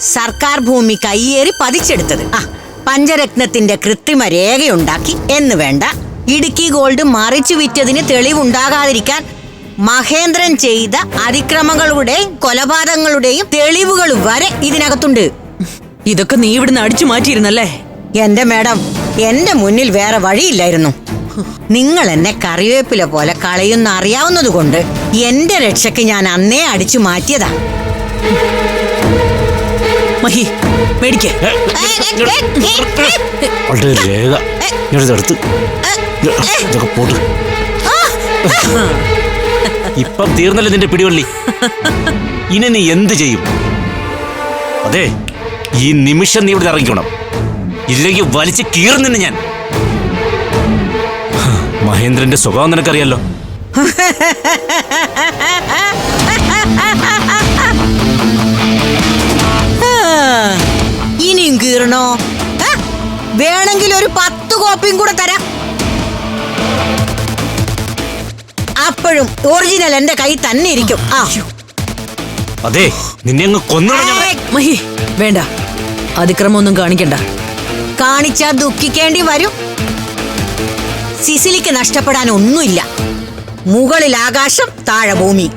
സർക്കാർ ഭൂമി കയ്യേറി പതിച്ചെടുത്തത്. ആ പഞ്ചരത്നത്തിന്റെ കൃത്രിമ രേഖയുണ്ടാക്കി. എന്ന് വേണ്ട ഇടുക്കി ഗോൾഡ് മറിച്ചു വിറ്റതിന് തെളിവുണ്ടാകാതിരിക്കാൻ മഹേന്ദ്രൻ ചെയ്ത അതിക്രമങ്ങളുടെയും കൊലപാതകങ്ങളുടെയും തെളിവുകൾ വരെ ഇതിനകത്തുണ്ട്. ഇതൊക്കെ നീ ഇവിടുന്ന് അടിച്ചു മാറ്റിയിരുന്നല്ലേ? എന്റെ മേഡം എന്റെ മുന്നിൽ വേറെ വഴിയില്ലായിരുന്നു. നിങ്ങൾ എന്നെ കറിവേപ്പില പോലെ കളയുന്ന അറിയാവുന്നതുകൊണ്ട് എന്റെ രക്ഷയ്ക്ക് ഞാൻ അന്നേ അടിച്ചു മാറ്റിയതാ. മഹി മേടിക്കേ. രേഖ ഇതൊക്കെ പോട്ട്. ഇപ്പം തീർന്നല്ലോ നിന്റെ പിടിവള്ളി. ഇനി നീ എന്ത് ചെയ്യും? അതെ ഈ നിമിഷം നീ ഇവിടെ ഇറങ്ങിക്കണം. ഇല്ലെങ്കിൽ വലിച്ച് കീറുന്നില്ല ഞാൻ. മഹേന്ദ്രന്റെ സ്വഭാവം നിനക്കറിയാലോ? വേണമെങ്കിൽ ഒരു പത്ത് കോപ്പിയും കൂടെ തരാം. അപ്പോഴും ഒറിജിനൽ എന്റെ കൈ തന്നെ ഇരിക്കും. ആ. അതെ നിന്നെ അങ്ങ് കൊന്നു മഹി വേണ്ട. അതിക്രമമൊന്നും കാണിക്കണ്ട. കാണിച്ചാ ദുഃഖിക്കേണ്ടി വരും. സിസിലിക്ക് നഷ്ടപ്പെടാൻ ഒന്നുമില്ല മുകളിൽ ആകാശം താഴെ ഭൂമി.